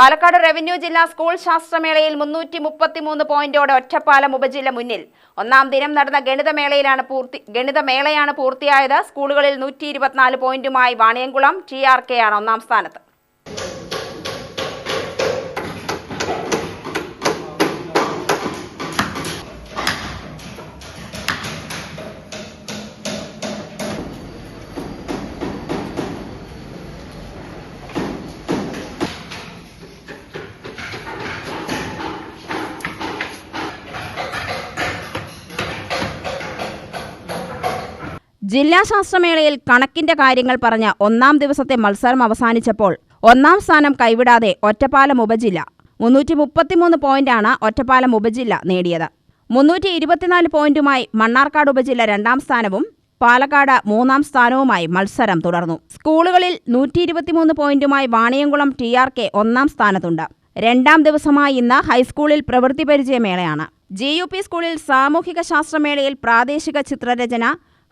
Palakkad revenue ജില്ലാ school ശാസ്ത്രമേളയിൽ മുന്നൂറ്റി മുപ്പത്തിമൂന്ന് പോയിന്റോടെ ഒറ്റപ്പാലം ഉപജില്ല മുന്നിൽ. ഒന്നാം ദിനം നടന്ന ഗണിതമേളയിലാണ് പൂർത്തി ഗണിതമേളയാണ് പൂർത്തിയായത്. സ്കൂളുകളിൽ നൂറ്റി ഇരുപത്തിനാല് പോയിന്റുമായി വാണിയംകുളം ടി ആർ കെ ആണ് ഒന്നാം സ്ഥാനത്ത്. ജില്ലാ ശാസ്ത്രമേളയിൽ കണക്കിന്റെ കാര്യങ്ങൾ പറഞ്ഞ ഒന്നാം ദിവസത്തെ മത്സരം അവസാനിച്ചപ്പോൾ ഒന്നാം സ്ഥാനം കൈവിടാതെ ഒറ്റപ്പാലം ഉപജില്ല. മുന്നൂറ്റി മുപ്പത്തിമൂന്ന് പോയിന്റാണ് ഒറ്റപ്പാലം ഉപജില്ല നേടിയത്. മുന്നൂറ്റി ഇരുപത്തിനാല് പോയിന്റുമായി മണ്ണാർക്കാട് ഉപജില്ല രണ്ടാം സ്ഥാനവും പാലക്കാട് മൂന്നാം സ്ഥാനവുമായി മത്സരം തുടർന്നു. സ്കൂളുകളിൽ നൂറ്റി ഇരുപത്തിമൂന്ന് പോയിന്റുമായി വാണിയംകുളം ടി ആർ കെ ഒന്നാം സ്ഥാനത്തുണ്ട്. രണ്ടാം ദിവസമായി ഇന്ന് ഹൈസ്കൂളിൽ പ്രവൃത്തി പരിചയമേളയാണ്. ജി യു പി സ്കൂളിൽ സാമൂഹിക ശാസ്ത്രമേളയിൽ പ്രാദേശിക ചിത്രരചന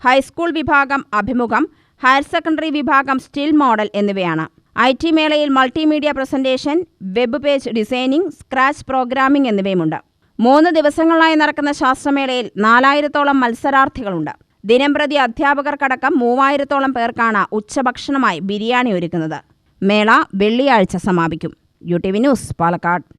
ഹൈസ്കൂൾ വിഭാഗം അഭിമുഖം ഹയർ സെക്കൻഡറി വിഭാഗം സ്റ്റിൽ മോഡൽ എന്നിവയാണ്. ഐ ടി മേളയിൽ multimedia presentation web page designing scratch programming എന്നിവയുമുണ്ട്. മൂന്ന് ദിവസങ്ങളായി നടക്കുന്ന ശാസ്ത്രമേളയിൽ നാലായിരത്തോളം മത്സരാർത്ഥികളുണ്ട്. ദിനംപ്രതി അധ്യാപകർക്കടക്കം മൂവായിരത്തോളം പേർക്കാണ് ഉച്ചഭക്ഷണമായി ബിരിയാണി ഒരുക്കുന്നത്. മേള വെള്ളിയാഴ്ച സമാപിക്കും. U T V news Palakkad.